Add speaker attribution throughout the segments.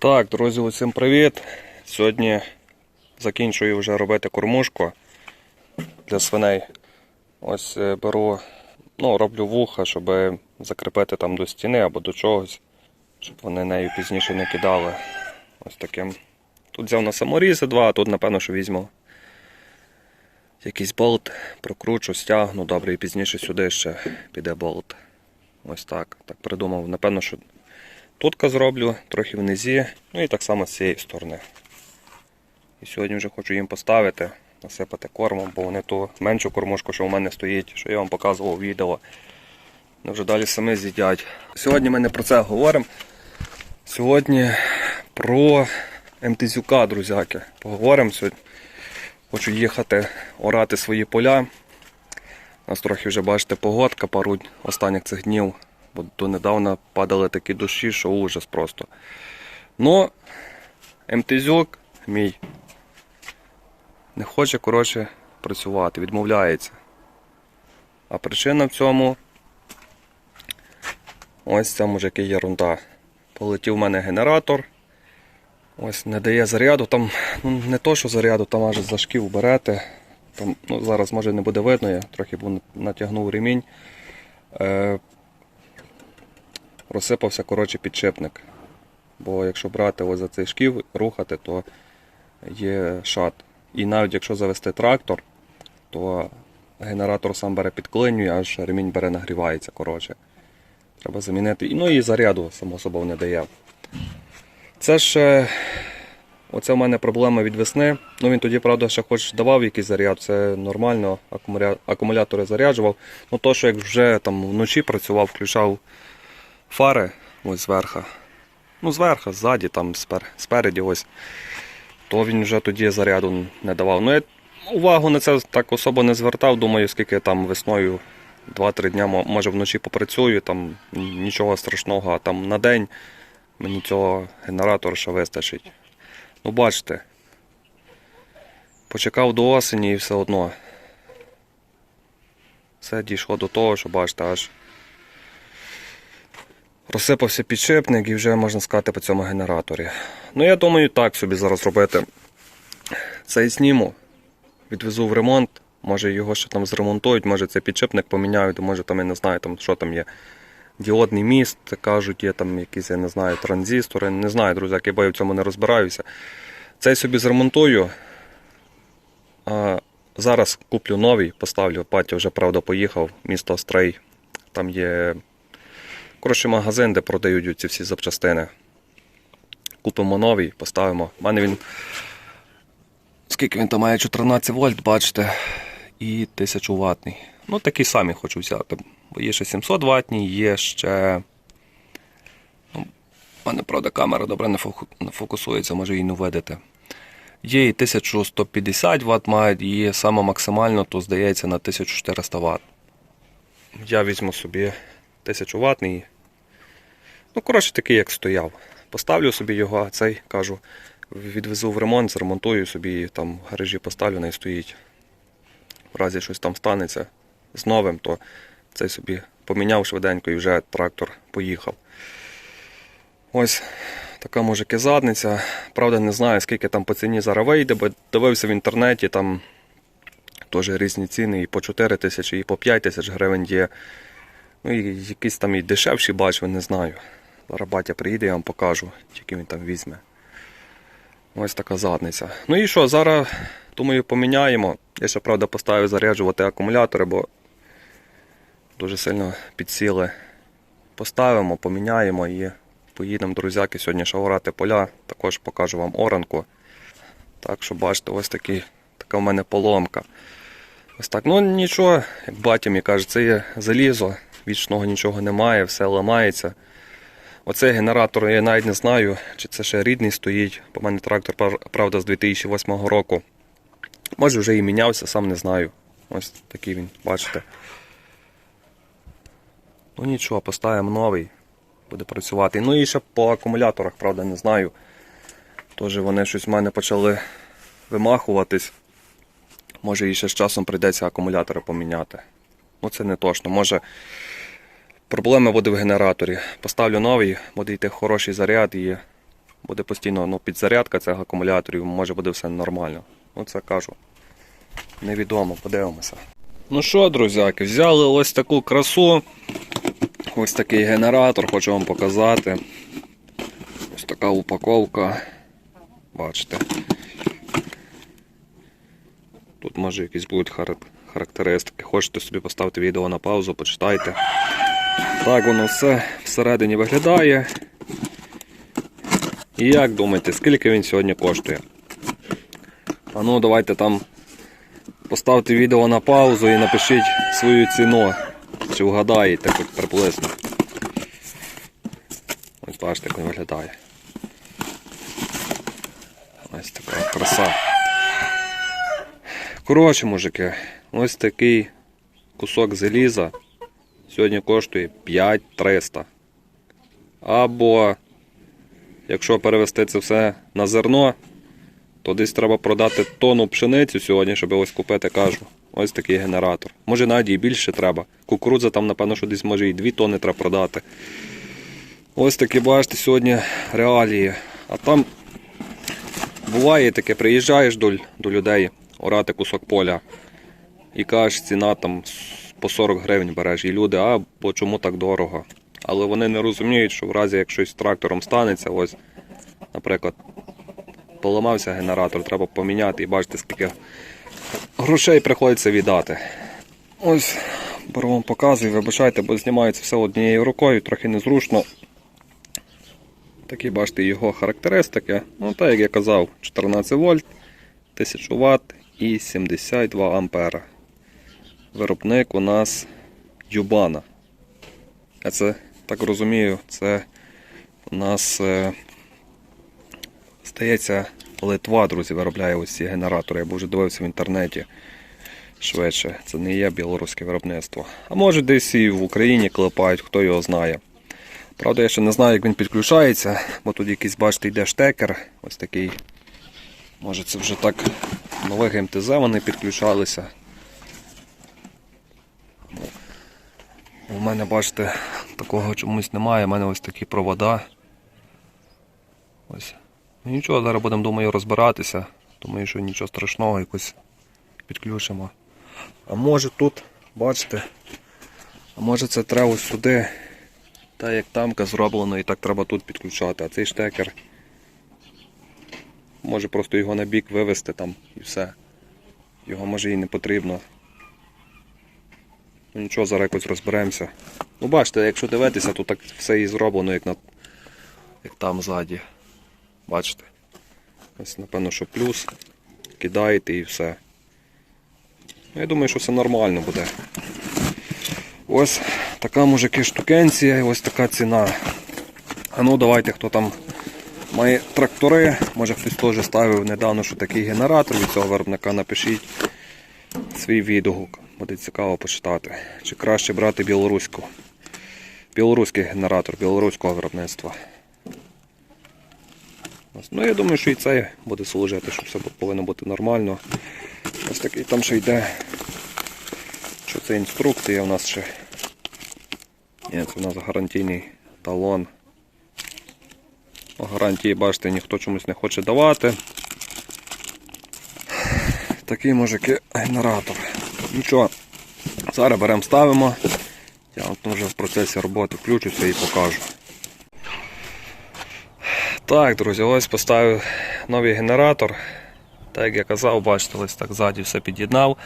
Speaker 1: Так, друзі, усім привіт. Сьогодні закінчую вже робити кормушку для свиней. Ось е, беру, ну, роблю вуха, щоб закріпити там до стіни або до чогось, щоб вони нею пізніше не кидали. Ось таким. Тут взяв на саморізи два, а тут, напевно, що візьму якийсь болт, прокручу, стягну, добре, і пізніше сюди ще піде болт. Ось так. Так придумав. Напевно, що Тутка зроблю, трохи внизі, ну і так само з цієї сторони. І сьогодні вже хочу їм поставити, насипати кормом, бо вони ту меншу кормушку, що у мене стоїть, що я вам показував у відео. Вони вже далі самі з'їдять. Сьогодні ми не про це говоримо. Сьогодні про МТЗюка, друзяки. Поговоримо сьогодні. Хочу їхати орати свої поля. У нас трохи вже бачите погодка пару останніх цих днів. Бо донедавна падали такі дощі, що ужас просто. Ну, МТЗюк мій не хоче, коротше, працювати, відмовляється. А причина в цьому ось це мужики єрунда. Полетів в мене генератор. Ось не дає заряду. Там ну, не то, що заряду, там аж за шків берете. Там, ну, зараз може не буде видно, я трохи натягнув ремінь. Е, розсипався коротше підшипник. Бо якщо брати ось за цей шків, рухати, то є шат. І навіть якщо завести трактор, то генератор сам бере підклинює, аж ремінь бере нагрівається. коротше. Треба замінити. Ну і заряду, само собою, не дає. Це ж оце в мене проблема від весни. Ну він тоді, правда, ще хоч давав якийсь заряд, це нормально, акумулятори заряджував. Ну то, що як вже там вночі працював, включав фари ось зверху. Ну, зверху, ззаді, там спер, спереді ось. То він вже тоді заряду не давав. Ну, я увагу на це так особо не звертав. Думаю, скільки там весною 2-3 дня, може вночі попрацюю, там нічого страшного, а там на день мені цього генератора ще вистачить. Ну, бачите. Почекав до осені і все одно. Все дійшло до того, що бачите, аж розсипався підшипник і вже можна сказати по цьому генераторі. Ну, я думаю, так собі зараз робити. Цей зніму, відвезу в ремонт, може його ще там зремонтують, може цей підшипник поміняють, може там я не знаю, там, що там є. Діодний міст, кажуть, є там якісь, я не знаю, транзистори. Не знаю, друзяки, бо я в цьому не розбираюся. Цей собі зремонтую. А зараз куплю новий, поставлю. Патя вже, правда, поїхав, місто Острей. Там є коротше, магазин, де продають ці всі запчастини. Купимо новий, поставимо. У мене він. Скільки він там має 14 вольт, бачите, і 1000 ватний. Ну, такий самий хочу взяти. Бо є ще 700 ватні, є ще. Ну, у мене, правда, камера добре не фоку- не фокусується, може її не видите. Є і 1150 Вт мають, і саме максимально, то здається на 1400 Вт. Я візьму собі 1000 ватний. Ну, коротше, такий, як стояв. Поставлю собі його, цей кажу, відвезу в ремонт, зремонтую собі, там в гаражі поставлю, не стоїть. В разі щось там станеться з новим, то цей собі поміняв швиденько і вже трактор поїхав. Ось така мужики задниця. Правда, не знаю, скільки там по ціні зараз вийде, бо дивився в інтернеті, там теж різні ціни і по 4 тисячі, і по 5 тисяч гривень є. Ну і якісь там і дешевші бачив, не знаю. Зараз батя приїде, я вам покажу, тільки він там візьме. Ось така задниця. Ну і що, зараз, думаю, поміняємо. Я ще, правда, поставив заряджувати акумулятори, бо дуже сильно підсіли. Поставимо, поміняємо і поїдемо, друзяки, сьогодні ще орати поля. Також покажу вам оранку. Так що бачите, ось такі, така в мене поломка. Ось так. Ну нічого, як батя мені каже, це є залізо, вічного нічого немає, все ламається. Оцей генератор я навіть не знаю, чи це ще рідний стоїть. В мене трактор, правда, з 2008 року. Може вже і мінявся, сам не знаю. Ось такий він, бачите. Ну нічого, поставимо новий, буде працювати. Ну і ще по акумуляторах, правда, не знаю. Тож вони щось в мене почали вимахуватись. Може і ще з часом прийдеться акумулятори поміняти. Ну це не точно. Може проблема буде в генераторі. Поставлю новий, буде йти хороший заряд і буде постійно ну, підзарядка цих акумуляторів, може буде все нормально. Оце кажу. Невідомо, подивимося. Ну що, друзяки, взяли ось таку красу. Ось такий генератор, хочу вам показати. Ось така упаковка. Бачите. Тут може якісь будуть харак- характеристики. Хочете собі поставити відео на паузу, почитайте. Так воно все всередині виглядає. І як думаєте, скільки він сьогодні коштує? А ну давайте там поставте відео на паузу і напишіть свою ціну. Чи вгадаєте хоч приблизно. Ось бачите, як він виглядає. Ось така краса. Коротше, мужики, ось такий кусок заліза сьогодні коштує 5300. Або, якщо перевести це все на зерно, то десь треба продати тонну пшениці сьогодні, щоб ось купити, кажу. Ось такий генератор. Може навіть і більше треба. Кукурудза там, напевно, що десь може і 2 тонни треба продати. Ось такі, бачите, сьогодні реалії. А там буває таке, приїжджаєш до, до людей, орати кусок поля і кажеш, ціна там по 40 гривень береш. І люди, а бо чому так дорого? Але вони не розуміють, що в разі як щось з трактором станеться, ось, наприклад, поламався генератор, треба поміняти і бачите, скільки грошей приходиться віддати. Ось, беру вам показую, вибачайте, бо знімається все однією рукою, трохи незручно. Такі бачите його характеристики. Ну, так як я казав, 14 вольт, 1000 Вт і 72 ампера. Виробник у нас Юбана. Я це так розумію, це у нас е, здається Литва, друзі, виробляє ось ці генератори. Я б вже дивився в інтернеті швидше. Це не є білоруське виробництво. А може десь і в Україні клепають, хто його знає. Правда, я ще не знаю, як він підключається, бо тут якийсь, бачите, йде штекер. Ось такий. Може це вже так нових МТЗ вони підключалися. У мене, бачите, такого чомусь немає. У мене ось такі провода. Ось. Ну нічого, зараз будемо, думаю, розбиратися. Думаю, що нічого страшного, якось підключимо. А може тут, бачите, а може це треба ось сюди. Та як тамка зроблено і так треба тут підключати, а цей штекер. Може просто його на бік вивести там і все. Його може і не потрібно. Ну нічого, зараз якось розберемося. Ну бачите, якщо дивитися, то так все і зроблено, як на як там ззаді. Бачите? Ось напевно, що плюс. Кидаєте і все. Ну, Я думаю, що все нормально буде. Ось така мужики штукенція і ось така ціна. А ну давайте, хто там має трактори, може хтось теж ставив недавно, що такий генератор від цього виробника, напишіть свій відгук. Буде цікаво почитати. Чи краще брати білоруську. Білоруський генератор білоруського виробництва. Ну я думаю, що і цей буде служити, що все повинно бути нормально. Ось такий там ще йде. Що це інструкція у нас ще. Ні, це у нас гарантійний талон. Гарантії, бачите, ніхто чомусь не хоче давати. Такий мужики генератор. Нічого, зараз беремо, ставимо. Я от вже в процесі роботи включуся і покажу. Так, друзі, ось поставив новий генератор. Так як я казав, бачите, ось так ззаді все під'єднав,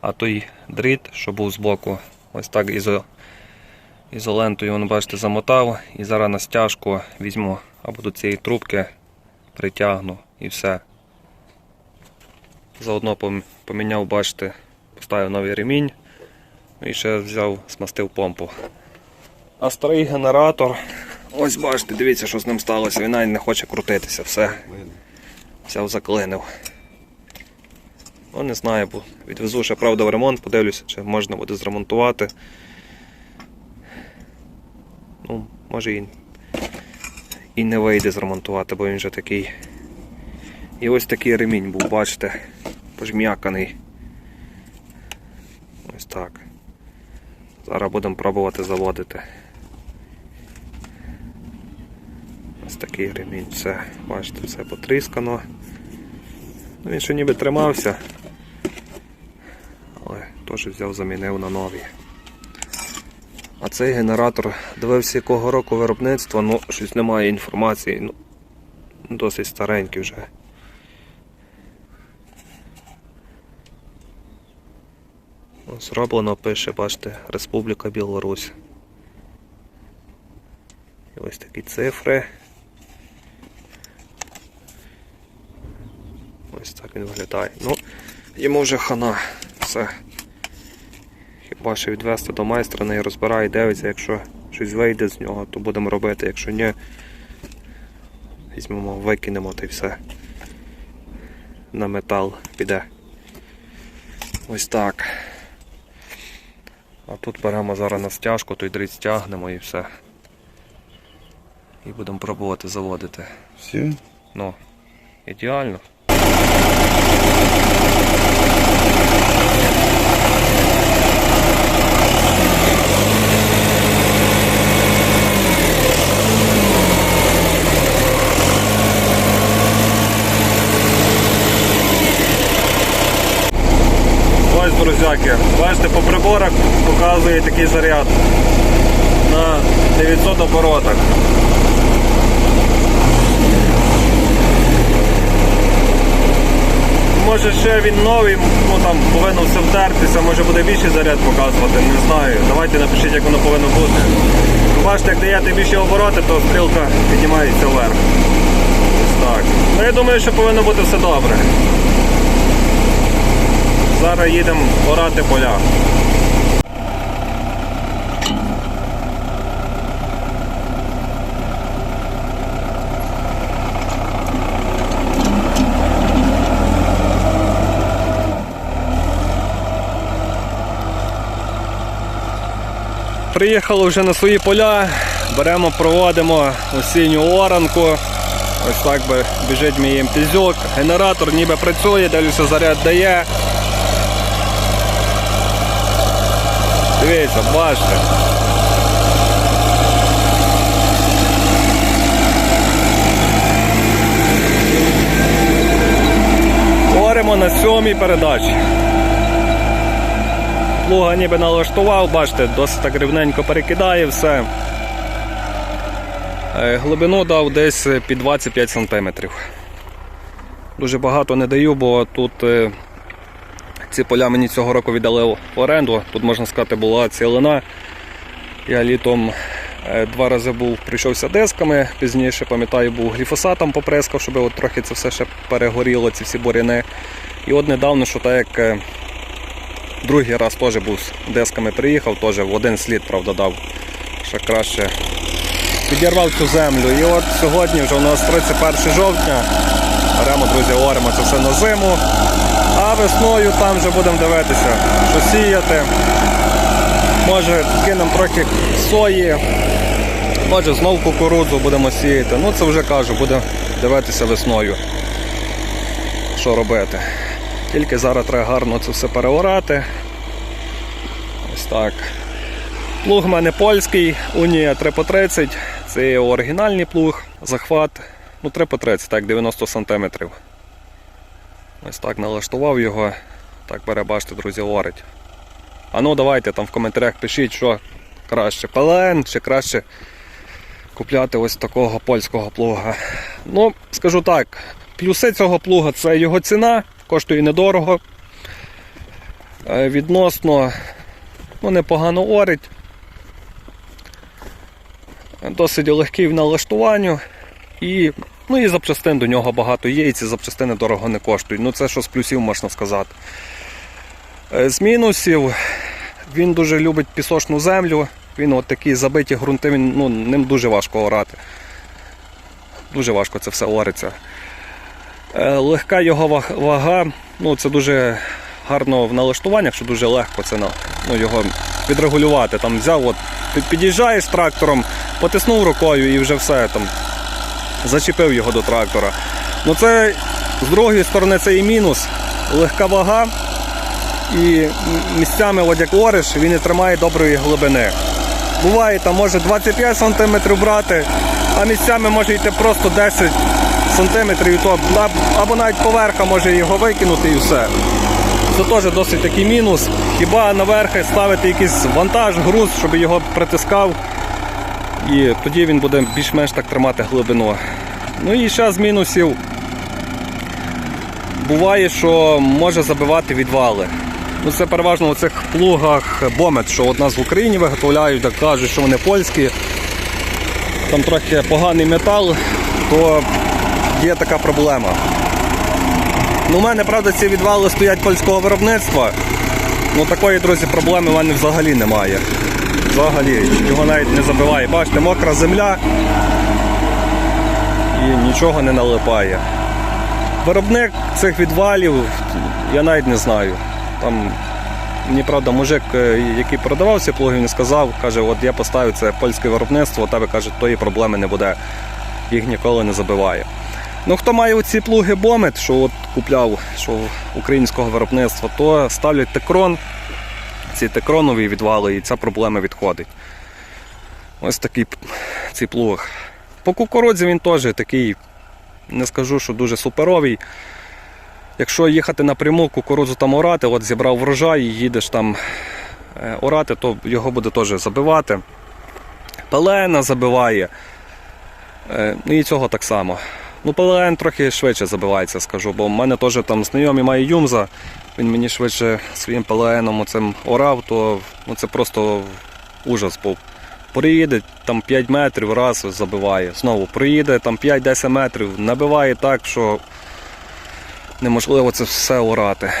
Speaker 1: а той дріт, що був збоку, ось так ізо, ізолентою, воно, бачите, замотав і зараз на стяжку візьму або до цієї трубки притягну і все. Заодно поміняв, бачите, поставив новий ремінь і ще взяв, смастив помпу. А старий генератор, ось бачите, дивіться, що з ним сталося. Він навіть не хоче крутитися, все. Взяв заклинив. Ну, не знаю, бо відвезу ще правда в ремонт, подивлюся, чи можна буде зремонтувати. Ну, може і, і не вийде зремонтувати, бо він вже такий. І ось такий ремінь був, бачите, пожм'яканий. Так. Зараз будемо пробувати заводити. Ось такий ремінь. Все, бачите, все потріскано. Ну, він ще ніби тримався. Але теж взяв, замінив на новий. А цей генератор дивився якого року виробництва, ну щось немає інформації. Ну, досить старенький вже. Зроблено пише, бачите, Республіка Білорусь. І ось такі цифри. Ось так він виглядає. Ну, йому вже хана. Все. Хіба що відвести до майстра, не розбирає, дивиться, якщо щось вийде з нього, то будемо робити, якщо ні, візьмемо, викинемо та й все. На метал піде. Ось так. А тут беремо зараз на стяжку, той дріт стягнемо і все. І будемо пробувати заводити.
Speaker 2: Все.
Speaker 1: Ну, ідеально. Друзяки, бачите, по приборах показує такий заряд на 900 оборотах. Може ще він новий, ну там повинно все втертися, може буде більший заряд показувати, не знаю. Давайте напишіть, як воно повинно бути. Бачите, як даєте більші обороти, то стрілка піднімається вверх. Ось так. Ну я думаю, що повинно бути все добре. Зараз їдемо орати поля. Приїхали вже на свої поля, беремо, проводимо осінню оранку. Ось так би біжить мій МТЗюк. Генератор ніби працює, дивлюся, заряд дає. Дивіться, бачите. Оремо на сьомій передачі. Плуга ніби налаштував, бачите, досить так рівненько перекидає все. Е, Глибину дав десь під 25 см. Дуже багато не даю, бо тут е, ці поля мені цього року віддали в оренду. Тут, можна сказати, була цілина. Я літом е, два рази був, прийшовся дисками, пізніше, пам'ятаю, був гліфосатом поприскав, щоб от трохи це все ще перегоріло, ці всі буряни. І от недавно, що так як е, другий раз теж був з дисками приїхав, теж в один слід, правда, дав. Ще краще підірвав цю землю. І от сьогодні вже у нас 31 жовтня. Беремо, друзі, оремо це все на зиму. А весною там вже будемо дивитися, що сіяти. Може кинемо трохи сої, може знов кукурудзу будемо сіяти. Ну це вже кажу, будемо дивитися весною. Що робити. Тільки зараз треба гарно це все переорати. Ось так. Плуг в мене польський, Унія 3 по 30. Це оригінальний плуг, захват. Ну, 3 по 30, так, 90 см. Ось так налаштував його. Так бере, бачите, друзі, орить. А ну давайте там в коментарях пишіть, що краще ПЛН чи краще купляти ось такого польського плуга. Ну, скажу так, плюси цього плуга це його ціна, коштує недорого. Е, Відносно ну, непогано орить. Досить легкий в налаштуванню. І, ну, і запчастин до нього багато є, і ці запчастини дорого не коштують. Ну це що з плюсів можна сказати. Е, З мінусів він дуже любить пісочну землю. Він от такі забиті ґрунти, він, ну, ним дуже важко орати. Дуже важко це все ориться. Е, Легка його вага, ну це дуже гарно в налаштуваннях, що дуже легко це ну, його відрегулювати. Там взяв, от, під- під'їжджаєш трактором, потиснув рукою і вже все там зачепив його до трактора. Ну це з другої сторони це і мінус. Легка вага. І місцями, от як ориш, він не тримає доброї глибини. Буває, там може 25 см брати, а місцями може йти просто 10 сантиметрів, і то або навіть поверха може його викинути і все. Це теж досить такий мінус. Хіба наверх ставити якийсь вантаж, груз, щоб його притискав, і тоді він буде більш-менш так тримати глибину. Ну і ще з мінусів буває, що може забивати відвали. Ну, це переважно у цих плугах бомет, що от нас в Україні виготовляють, так кажуть, що вони польські. Там трохи поганий метал, то є така проблема. Ну, у мене, правда, ці відвали стоять польського виробництва. Ну такої, друзі, проблеми в мене взагалі немає. Взагалі, його навіть не забиває. Бачите, мокра земля і нічого не налипає. Виробник цих відвалів я навіть не знаю. Там мені правда мужик, е, який продавав ці плуги, він сказав, каже, от я поставив це польське виробництво, у тебе каже, тої проблеми не буде. Їх ніколи не забиває. Ну, хто має оці плуги Бомет, що от купляв що українського виробництва, то ставлять текрон, ці текронові відвали, і ця проблема відходить. Ось такий цей плуг. По кукурудзі він теж такий, не скажу, що дуже суперовий. Якщо їхати напряму, кукурудзу там орати, от зібрав врожай і їдеш там е, орати, то його буде теж забивати. Пелена забиває. Е, Ну і цього так само. Ну, ПЛН трохи швидше забивається, скажу, бо в мене теж там знайомий має Юмза, він мені швидше своїм ПЛНом оцим орав, то ну, це просто ужас був. Приїде там 5 метрів, раз забиває. Знову приїде там 5-10 метрів, набиває так, що неможливо це все орати.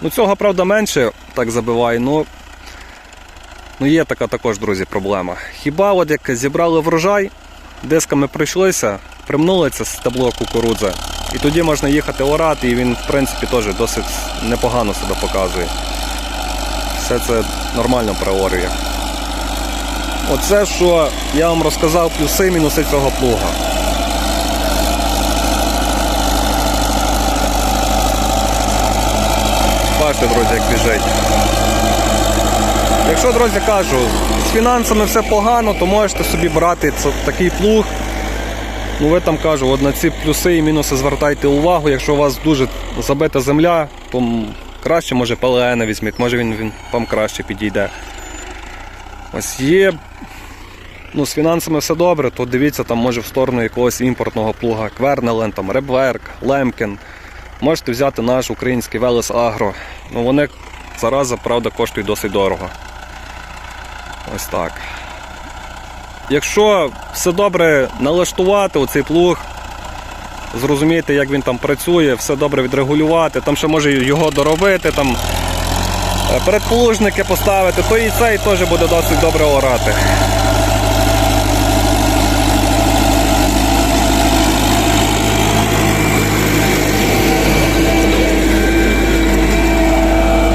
Speaker 1: Ну цього, правда, менше так забиває, ну, ну є така також, друзі, проблема. Хіба от як зібрали врожай, дисками прийшлися, примнули це стебло кукурудзи, і тоді можна їхати орати, і він, в принципі, теж досить непогано себе показує. Все це нормально приорює. Оце, що я вам розказав, плюси і мінуси цього плуга. Бачите, друзі, як біжить. Якщо, друзі, кажу, з фінансами все погано, то можете собі брати такий плуг. Ну, ви там кажу, от на ці плюси і мінуси звертайте увагу. Якщо у вас дуже забита земля, то краще може ПЛН візьміть, може він, він вам краще підійде. Ось є. Ну, з фінансами все добре, то дивіться, там може в сторону якогось імпортного плуга, Квернелен, там Ребверк, Лемкен. Можете взяти наш український Велес Агро. Ну, вони зараза, правда, коштують досить дорого. Ось так. Якщо все добре налаштувати оцей плуг, зрозуміти, як він там працює, все добре відрегулювати, там ще може його доробити, там е, передплужники поставити, то і цей теж буде досить добре орати.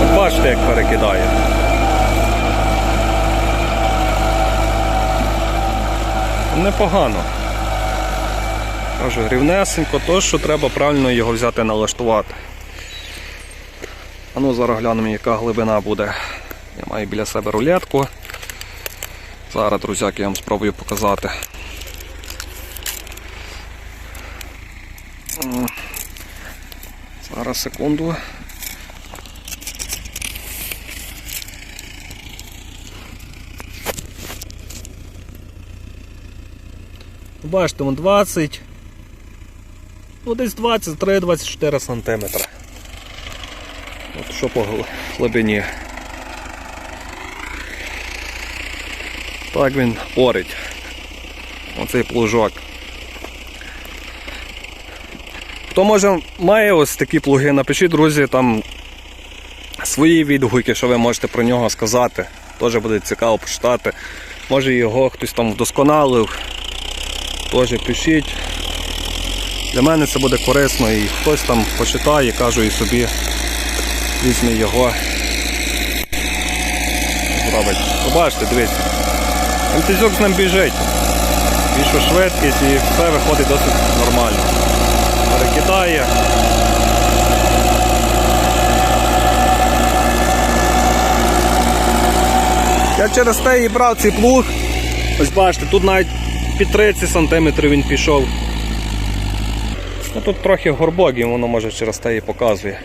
Speaker 1: От бачите, як перекидає. Непогано. Кажу, рівнесенько, то що треба правильно його взяти налаштувати. А ну зараз глянемо, яка глибина буде. Я маю біля себе рулетку. Зараз, друзяки, я вам спробую показати. Зараз секунду. Бачите, вон 20. Ну, десь 23-24 сантиметра. От що по глибині. Так він орить. Оцей плужок. Хто може має ось такі плуги, напишіть, друзі, там свої відгуки, що ви можете про нього сказати. Теж буде цікаво почитати. Може його хтось там вдосконалив. Теж пишіть. Для мене це буде корисно і хтось там почитає, кажу і собі візьме його. Зробить. Побачите, дивіться. Антизюк з ним біжить. Більшу швидкість і все виходить досить нормально. Перекидає. Я через те і брав цей плуг. Ось бачите, тут навіть під 30 см він пішов. Ну, тут трохи горбок, і воно може через те і показує.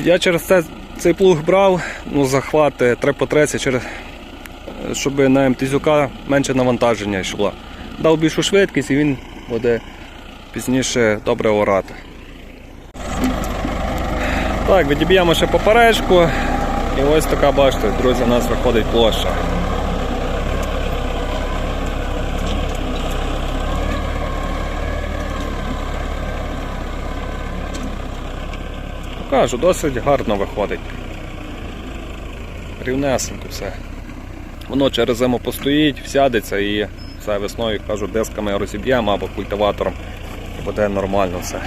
Speaker 1: Я через це цей плуг брав, ну, захвати 3 по 30, через, щоб на МТЗюка менше навантаження йшло. Дав більшу швидкість і він буде пізніше добре орати. Так, відіб'ємо ще поперечку. І ось така, бачите, друзі, у нас виходить площа. Кажу, досить гарно виходить. Рівнесенько все. Воно через зиму постоїть, всядеться і все весною кажу, дисками розіб'ємо або культиватором буде нормально все.